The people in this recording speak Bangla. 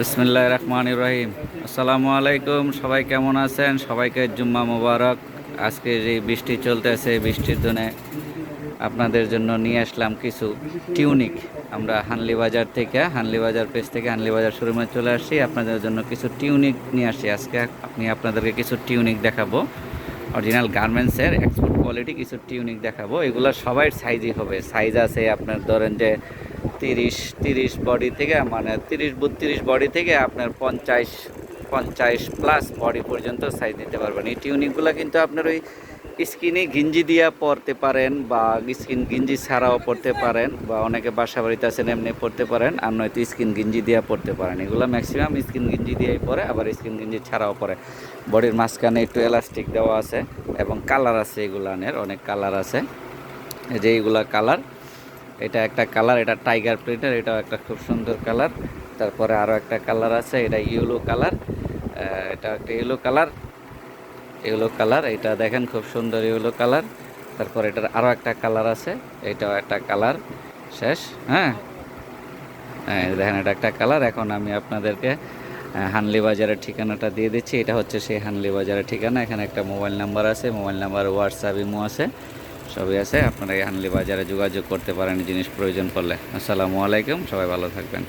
বিসমিল্লাহ রহমান রহিম। আসসালামু আলাইকুম সবাই কেমন আছেন? সবাইকে জুম্মা মোবারক। আজকে যে বৃষ্টি চলতেছে বৃষ্টির দিনে আপনাদের জন্য নিয়ে আসলাম কিছু টিউনিক। আমরা হানলি বাজার থেকে, হানলি বাজার পেজ থেকে, হানলি বাজার শোরুমে চলে আসছি। আপনাদের জন্য কিছু টিউনিক নিয়ে আসি আজকে আপনি আপনাদেরকে কিছু টিউনিক দেখাবো। অরিজিনাল গার্মেন্টসের এক্সপোর্ট কোয়ালিটি কিছু টিউনিক দেখাবো। এগুলো সবাই সাইজই হবে। সাইজ আছে আপনার ধরেন যে তিরিশ তিরিশ বডি থেকে মানে তিরিশ, বত্রিশ বডি থেকে আপনার পঞ্চাশ পঞ্চাশ প্লাস বডি পর্যন্ত সাইজ নিতে পারবেন। এই টিউনিকগুলো কিন্তু আপনার ওই স্কিনে গিঞ্জি দিয়া পরতে পারেন বা স্কিন গিঞ্জি ছাড়াও পরতে পারেন বা অনেকে বাসা বাড়িতে আছেন এমনি পরতে পারেন, আর নয়তো স্কিন গিঞ্জি দিয়া পরতে পারেন। এগুলো ম্যাক্সিমাম স্কিন গিঞ্জি দিয়েই পরে, আবার স্কিন গিঞ্জি ছাড়াও পরে। বডির মাঝখানে একটু এলাস্টিক দেওয়া আছে এবং কালার আছে এগুলানের, অনেক কালার আছে। যে এইগুলা কালার এটা একটা কালার, এটা টাইগার প্রিন্টের এটাও একটা খুব সুন্দর কালার। তারপরে আরও একটা কালার আছে, এটা ইয়েলো কালার। এটা একটা ইয়েলো কালার ইয়েলো কালার। এটা দেখেন খুব সুন্দর ইয়েলো কালার। তারপর এটার আরও একটা কালার আছে, এটাও একটা কালার। শেষ হ্যাঁ? হ্যাঁ দেখেন, এটা একটা কালার। এখন আমি আপনাদেরকে হানলি বাজারের ঠিকানাটা দিয়ে দিচ্ছি। এটা হচ্ছে সেই হানলি বাজারের ঠিকানা। এখানে একটা মোবাইল নাম্বার আছে, মোবাইল নাম্বার হোয়াটসঅ্যাপ ইমো আছে। সবই আছে, আপনারা এই হানলি বাজারে যোগাযোগ করতে পারেন জিনিস প্রয়োজন পড়লে। আসসালামু আলাইকুম, সবাই ভালো থাকবেন।